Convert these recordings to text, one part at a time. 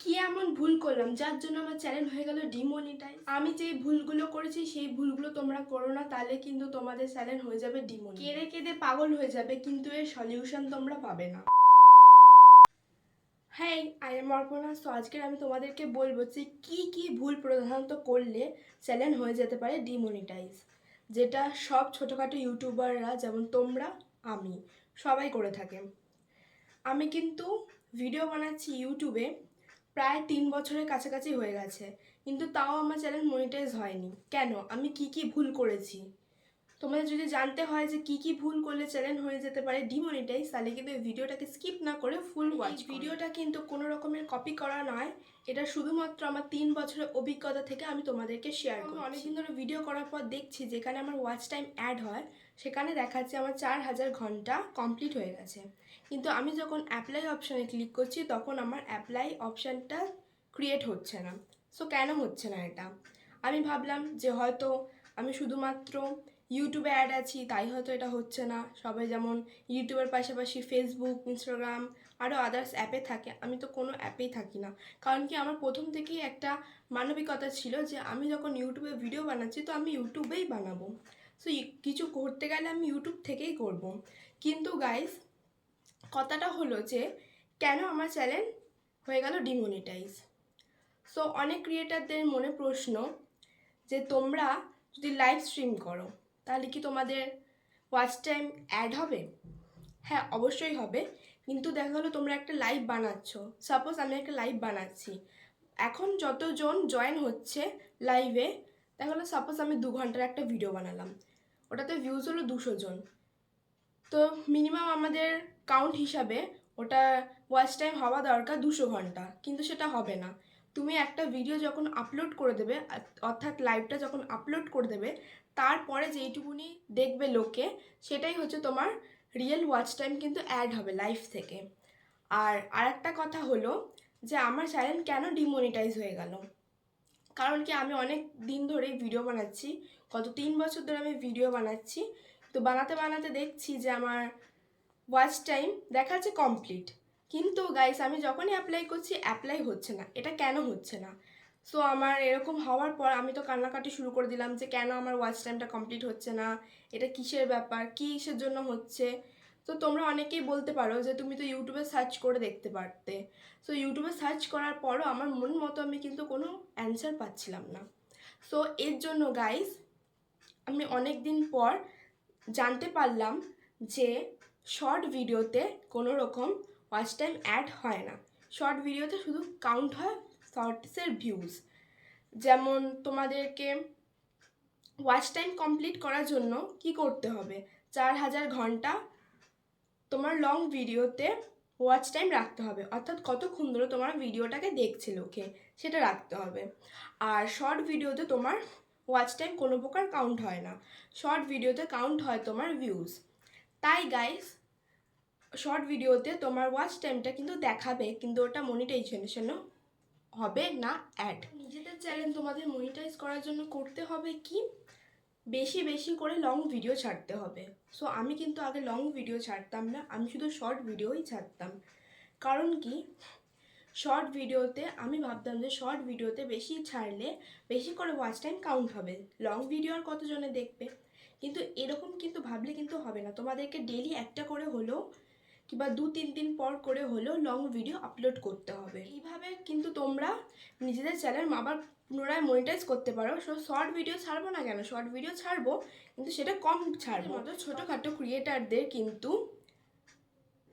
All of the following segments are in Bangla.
কি এমন ভুল করলাম? যার জন্য আমার চ্যানেল হয়ে গেল ডিমনিটাইজ আমি যে ভুলগুলো করেছি, সেই ভুলগুলো তোমরা করো না, তাহলে কিন্তু তোমাদের চ্যানেল হয়ে যাবে ডিমনি কেঁদে কেঁদে পাগল হয়ে যাবে, কিন্তু এর সলিউশন তোমরা পাবে না। হ্যাঁ আই এম অর্পণা তো আজকের আমি তোমাদেরকে বলব যে, কী কী ভুল প্রধানত করলে চ্যানেল হয়ে যেতে পারে ডিমনিটাইজ যেটা সব ছোটোখাটো ইউটিউবাররা যেমন তোমরা, আমি, সবাই করে থাকে। আমি কিন্তু ভিডিও বানাচ্ছি ইউটিউবে প্রায় তিন বছরের কাছাকাছি হয়ে গেছে। কিন্তু তাও আমার চ্যানেল মনিটাইজ হয়নি। কেন? আমি কি কি ভুল করেছি? তোমাদের যদি জানতে হয় যে কি কি ভুল করলে চ্যানেল হয়ে যেতে পারে ডিমনিটাইজ তাহলে কিন্তু ভিডিওটাকে স্কিপ না করে ফুল ওয়াচ ভিডিওটা কিন্তু কোনো রকমের কপি করা নয়। এটা শুধুমাত্র আমার তিন বছরের অভিজ্ঞতা থেকে আমি তোমাদেরকে শেয়ার করি অনেকদিন ধরে ভিডিও করার পর দেখছি যেখানে আমার ওয়াচ টাইম অ্যাড হয় সেখানে দেখাচ্ছে আমার চার হাজার ঘণ্টা কমপ্লিট হয়ে গেছে। কিন্তু আমি যখন অ্যাপ্লাই অপশানে ক্লিক করছি, তখন আমার অ্যাপ্লাই অপশানটা ক্রিয়েট হচ্ছে না। সো কেন হচ্ছে না এটা? আমি ভাবলাম যে হয়তো আমি শুধুমাত্র ইউটিউবে অ্যাড আছি, তাই হয়তো এটা হচ্ছে না। সবাই যেমন ইউটিউবের পাশাপাশি ফেসবুক ইনস্টাগ্রাম আরও আদার্স অ্যাপে থাকে। আমি তো কোনো অ্যাপেই থাকি না। কারণ কি আমার প্রথম থেকেই একটা মানবিকতা ছিল যে আমি যখন ইউটিউবে ভিডিও বানাচ্ছি, তো আমি ইউটিউবেই বানাবো। সো কিছু করতে গেলে আমি ইউটিউব থেকেই করব। কিন্তু গাইস কথাটা হলো যে, কেন আমার চ্যানেল হয়ে গেল ডিমনিটাইজ সো অনেক ক্রিয়েটারদের মনে প্রশ্ন যে, তোমরা যদি লাইভ স্ট্রিম করো, তাহলে কি তোমাদের ওয়াচ টাইম অ্যাড হবে? হ্যাঁ অবশ্যই হবে। কিন্তু দেখা গেলো তোমরা একটা লাইভ বানাচ্ছ। সাপোজ আমি একটা লাইভ বানাচ্ছি। এখন যতজন জয়েন হচ্ছে লাইভে দেখা গেলো সাপোজ আমি দু ঘণ্টার একটা ভিডিও বানালাম। ওটাতে ভিউজ হলো দুশো জন। তো মিনিমাম আমাদের কাউন্ট হিসাবে ওটা ওয়াচ টাইম হওয়া দরকার দুশো ঘণ্টা, কিন্তু সেটা হবে না। তুমি একটা ভিডিও যখন আপলোড করে দেবে, অর্থাৎ লাইভটা যখন আপলোড করে দেবে, তারপরে যেইটুকুনি দেখবে লোকে, সেটাই হচ্ছে তোমার রিয়েল ওয়াচ টাইম কিন্তু অ্যাড হবে লাইফ থেকে। আর আরেকটা কথা হলো যে, আমার চ্যানেল কেন ডিমনিটাইজ হয়ে গেল? কারণ কি আমি অনেক দিন ধরেই ভিডিও বানাচ্ছি। গত তিন বছর ধরে আমি ভিডিও বানাচ্ছি। তো বানাতে বানাতে দেখছি যে আমার ওয়াচ টাইম দেখাচ্ছে কমপ্লিট কিন্তু গাইস আমি যখনই অ্যাপ্লাই করছি অ্যাপ্লাই হচ্ছে না। এটা কেন হচ্ছে না? সো আমার এরকম হওয়ার পর আমি তো কান্নাকাটি শুরু করে দিলাম যে কেন আমার ওয়াচ টাইমটা কমপ্লিট হচ্ছে না? এটা কিসের ব্যাপার? কিসের জন্য হচ্ছে? তো তোমরা অনেকেই বলতে পারো যে তুমি তো ইউটিউবে সার্চ করে দেখতে পারতে। সো ইউটিউবে সার্চ করার পরও আমার মন মতো আমি কিন্তু কোনো অ্যান্সার পাচ্ছিলাম না। সো এর জন্য গাইস আমি অনেক দিন পর জানতে পারলাম যে শর্ট ভিডিওতে কোনো রকম ওয়াচ টাইম অ্যাড হয় না। শর্ট ভিডিওতে শুধু কাউন্ট হয় শর্টসের ভিউজ যেমন তোমাদেরকে ওয়াচ টাইম কমপ্লিট করার জন্য কি করতে হবে? চার হাজার ঘণ্টা তোমার লং ভিডিওতে ওয়াচ টাইম রাখতে হবে। অর্থাৎ কতক্ষণ ধরে তোমার ভিডিওটাকে দেখছে লোকে সেটা রাখতে হবে। আর শর্ট ভিডিওতে তোমার ওয়াচ টাইম কোনো প্রকার কাউন্ট হয় না। শর্ট ভিডিওতে কাউন্ট হয় তোমার ভিউজ তাই গাইস শর্ট ভিডিওতে তোমার ওয়াচ টাইমটা কিন্তু দেখাবে, কিন্তু ওটা মনিটাইজেশনও হবে না অ্যাড নিজেদের চ্যানেল তোমাদের মনিটাইজ করার জন্য করতে হবে কি? বেশি বেশি করে লং ভিডিও ছাড়তে হবে। সো আমি কিন্তু আগে লং ভিডিও ছাড়তাম না, আমি শুধু শর্ট ভিডিওই ছাড়তাম। কারণ কি? শর্ট ভিডিওতে আমি ভাবতাম যে শর্ট ভিডিওতে বেশি ছাড়লে বেশি করে ওয়াচ টাইম কাউন্ট হবে। লং ভিডিও আর কতজনে দেখবে? কিন্তু এরকম কিন্তু ভাবলে কিন্তু হবে না। তোমাদেরকে ডেলি একটা করে হলেও কিংবা দু তিন দিন পর করে হলেও লং ভিডিও আপলোড করতে হবে। এইভাবে কিন্তু তোমরা নিজেদের চ্যানেল আবার পুনরায় মনিটাইজ করতে পারো। সো শর্ট ভিডিও ছাড়বো না কেন? শর্ট ভিডিও ছাড়বো কিন্তু সেটা কম ছাড়বো। মতো ছোটোখাটো ক্রিয়েটারদের কিন্তু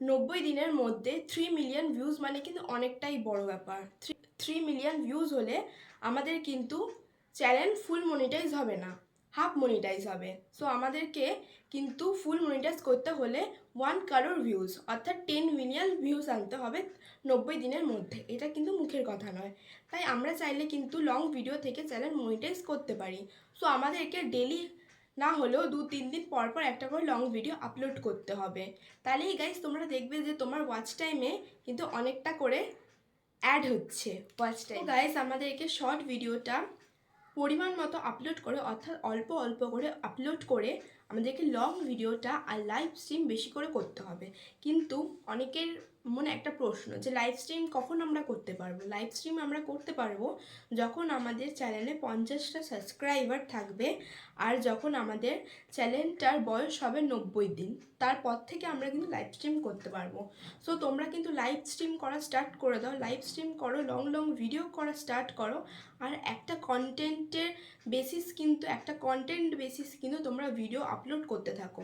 নব্বই দিনের মধ্যে থ্রি মিলিয়ন ভিউজ মানে কিন্তু অনেকটাই বড় ব্যাপার। থ্রি মিলিয়ন ভিউজ হলে আমাদের কিন্তু চ্যানেল ফুল মনিটাইজ হবে না। হাফ মনিটাইজ হবে। সো আমাদেরকে কিন্তু ফুল মনিটাইজ করতে হলে ওয়ান কারোর ভিউজ অর্থাৎ টেন মিলিয়ন ভিউজ আনতে হবে নব্বই দিনের মধ্যে। এটা কিন্তু মুখের কথা নয়। তাই আমরা চাইলে কিন্তু লং ভিডিও থেকে চ্যানেল মনিটাইজ করতে পারি। সো আমাদেরকে ডেলি না হলেও দু তিন দিন পর পর একটা করে লং ভিডিও আপলোড করতে হবে। তাহলেই গাইজ তোমরা দেখবে যে তোমার ওয়াচ টাইমে কিন্তু অনেকটা করে অ্যাড হচ্ছে। ওয়াচ টাইম গাইজ আমাদেরকে শর্ট ভিডিওটা পরিমাণ মতো আপলোড করে, অর্থাৎ অল্প অল্প করে আপলোড করে আমাদেরকে লং ভিডিওটা আর লাইভ স্ট্রিম বেশি করে করতে হবে। কিন্তু অনেকের মনে একটা প্রশ্ন যে লাইভ স্ট্রিম কখন আমরা করতে পারব? লাইভ স্ট্রিম আমরা করতে পারব যখন আমাদের চ্যানেলে পঞ্চাশটা সাবস্ক্রাইবার থাকবে আর যখন আমাদের চ্যানেলটার বয়স হবে নব্বই দিন, তারপর থেকে আমরা কিন্তু লাইভ স্ট্রিম করতে পারব। সো তোমরা কিন্তু লাইভ স্ট্রিম করা স্টার্ট করে দাও। লাইভ স্ট্রিম করো লং লং ভিডিও করা স্টার্ট করো আর একটা কন্টেন্টের বেসিস কিন্তু, একটা কন্টেন্ট বেসিস কিন্তু তোমরা ভিডিও আপলোড করতে থাকো।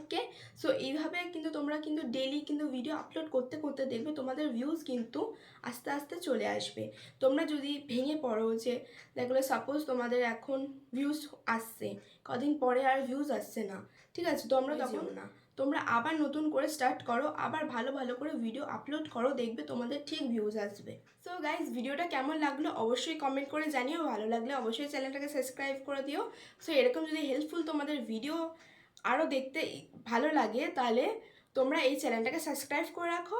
ওকে? সো এইভাবে কিন্তু তোমরা কিন্তু ডেলি কিন্তু ভিডিও আপলোড করতে করতে দেখবে তোমাদের ভিউজ কিন্তু আস্তে আস্তে চলে আসবে। তোমরা যদি ভেঙে পড়ো যে দেখলে সাপোজ তোমাদের এখন ভিউজ আসছে কদিন পরে আর ভিউজ আসছে না ঠিক আছে? তোমরা তখন না তোমরা আবার নতুন করে স্টার্ট করো আবার ভালো ভালো করে ভিডিও আপলোড করো দেখবে তোমাদের ঠিক ভিউজ আসবে। সো গাইজ ভিডিওটা কেমন লাগল অবশ্যই কমেন্ট করে জানিও ভালো লাগলে অবশ্যই চ্যানেলটাকে সাবস্ক্রাইব করে দিও। সো এরকম যদি হেল্পফুল তোমাদের ভিডিও আরও দেখতে ভালো লাগে তাহলে তোমরা এই চ্যানেলটাকে সাবস্ক্রাইব করে রাখো।